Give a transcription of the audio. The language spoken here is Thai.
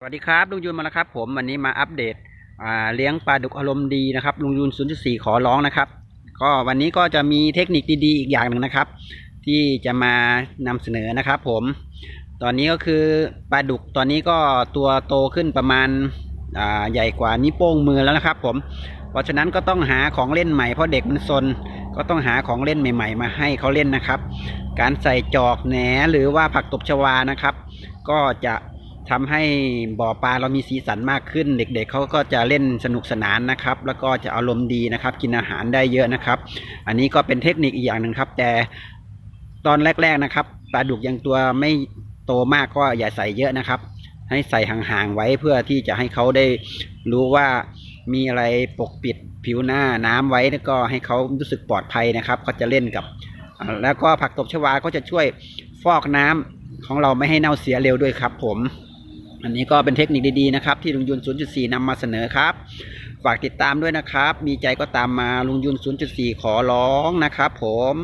สวัสดีครับลุงยุนมาแล้วครับ ผมวันนี้มาอัปเดตเลี้ยงปลาดุกอารมณ์ดีนะครับลุงยุน0.4 ขอร้องนะครับ ก็วันนี้ก็จะมีเทคนิคดีๆ อีกอย่างหนึ่งนะครับ ที่จะมานำเสนอนะครับผม ตอนนี้ก็คือปลาดุกตอนนี้ก็ตัวโตขึ้นประมาณาใหญ่กว่านิ้วโป้งมือแล้วนะครับ ผม เพราะฉะนั้นก็ต้องหาของเล่นใหม่เพราะเด็กมันซนก็ต้องหาของเล่นใหม่ ๆ มาให้เขาเล่นนะครับ การใส่จอกแหนหรือว่าผักตบชวานะครับ ก็จะ ทำให้บ่อปลาเรามีสีสันมากขึ้น เด็กๆเขาก็จะเล่นสนุกสนานนะครับ แล้วก็จะอารมณ์ดีนะครับ กินอาหารได้เยอะนะครับ อันนี้ก็เป็นเทคนิคอีกอย่างหนึ่งครับ แต่ตอนแรกๆนะครับปลาดุกยังตัวไม่โตมากก็อย่าใส่เยอะนะครับ ให้ใส่ห่างๆไว้เพื่อที่จะให้เขาได้รู้ว่ามีอะไรปกปิดผิวหน้าน้ำไว้แล้วก็ให้เขารู้สึกปลอดภัยนะครับเขาจะเล่นกับ แล้วก็ผักตบชวาก็จะช่วยฟอกน้ำของเราไม่ให้เน่าเสียเร็วด้วยครับผม อันนี้ก็เป็นเทคนิคดีๆนะครับที่ลุงยุน 0.4นำมาเสนอครับ ฝากติดตามด้วยนะครับ มีใจก็ตามมาลุงยุน 0.4 ขอร้องนะครับผม